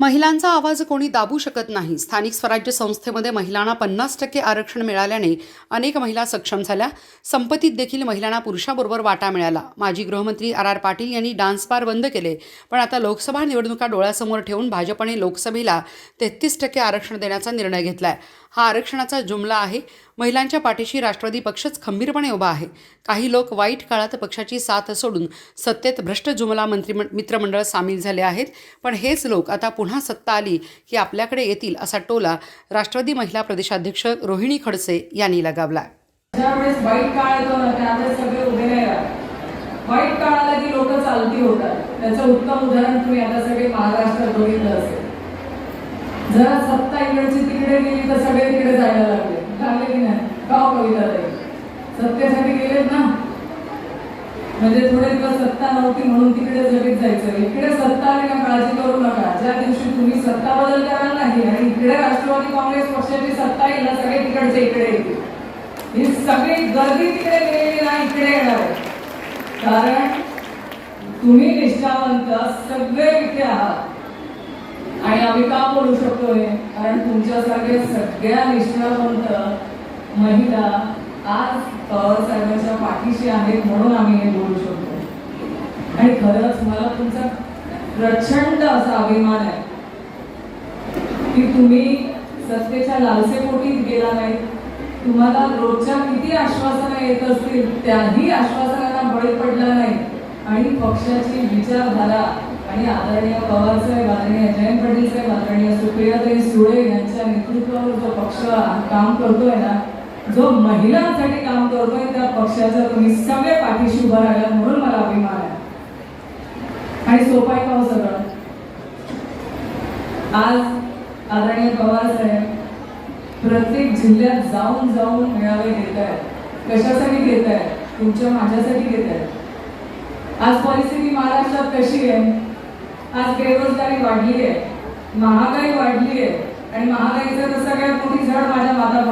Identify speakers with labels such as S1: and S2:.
S1: महिलांचा आवाज कोणी दाबू शकत नाही. स्थानिक स्वराज्य संस्थेमध्ये महिलांना पन्नास टक्के आरक्षण मिळाल्याने अनेक महिला सक्षम झाल्या. संपत्तीत देखील महिलांना पुरुषाबरोबर वाटा मिळाला. माजी गृहमंत्री आर आर पाटील यांनी डान्स बार बंद केले. पण आता लोकसभा निवडणुका डोळ्यासमोर ठेवून भाजपने लोकसभेला तेहतीस टक्के आरक्षण देण्याचा निर्णय घेतलाय. हा आरक्षणाचा जुमला आहे. महिलांच्या पाठीशी राष्ट्रवादी पक्षच खंबीरपणे उभा आहे. काही लोक वाईट काळात पक्षाची साथ सोडून सत्तेत भ्रष्ट जुमला मंत्री मित्रमंडळ सामील झाले आहेत. पण हेच लोक आता पुन्हा सत्ता आली की आपल्याकडे येतील असा टोला राष्ट्रवादी महिला प्रदेशाध्यक्ष रोहिणी खडसे यांनी लगावला.
S2: वाईट काळ येतो ना त्यावेळेस सगळे उभे नाही राहत. वाईट काळ की लोक चालती होतात त्याचं उत्तम उदाहरण तुम्ही आता सगळे महाराष्ट्रात बघितलं असेल. जरा सत्ता इकडची तिकडे गेली तर सगळे तिकडे जायला लागले लागले की नाही का हो कविता ताई सत्तेसाठी गेलेत ना? म्हणजे थोडे दिवस सत्ता नव्हती म्हणून तिकडे लगेच जायचं. इकडे सत्ता आली ना काळजी करू नका. ज्या दिवशी तुम्ही सत्ता बदल कराल नाही आणि इकडे राष्ट्रवादी काँग्रेस पक्षाची सत्ता येईल ना सगळे तिकडचे इकडे येतील ही सगळी गर्दी तिकडे गेलेली ना इकडे येणार. कारण तुम्ही निष्ठावंत सगळे इथे आहात. आणि आम्ही का बोलू शकतोय? कारण तुमच्यासारखे सगळ्या निष्ठावंत महिला आज पवार साहेबांच्या पाठीशी आहेत म्हणून आम्ही हे बोलू शकतो. आणि खरंच मला तुमचा प्रचंड असा अभिमान आहे की तुम्ही सत्तेच्या लालसेपोटीत गेला नाही. तुम्हाला रोजच्या किती आश्वासनं येत असतील त्याही आश्वासनांना बळी पडला नाही. आणि पक्षाची विचारधारा आणि आदरणीय पवार साहेब आदरणीय जयंत पाटील साहेब आदरणीय सुप्रियाताई सुळे यांच्या नेतृत्वावर जो पक्ष काम करतोय ना जो महिलांसाठी काम करतोय त्या पक्षाचा तुम्ही सगळे पाठीशी उभा राहिला म्हणून मला अभिमान आहे. आणि सोपं आहे का हो सगळं? आज आदरणीय पवार साहेब प्रत्येक जिल्ह्यात जाऊन जाऊन मेळावे घेत आहेत. कशासाठी घेत आहेत? तुमच्या माझ्यासाठी घेत आहेत. आज परिस्थिती महाराष्ट्रात कशी आहे? आज बेरोजगारी वाढली आहे. महागाई वाढली आहे. आणि महागाईचं तर सगळ्यात मोठी झड माझ्या माता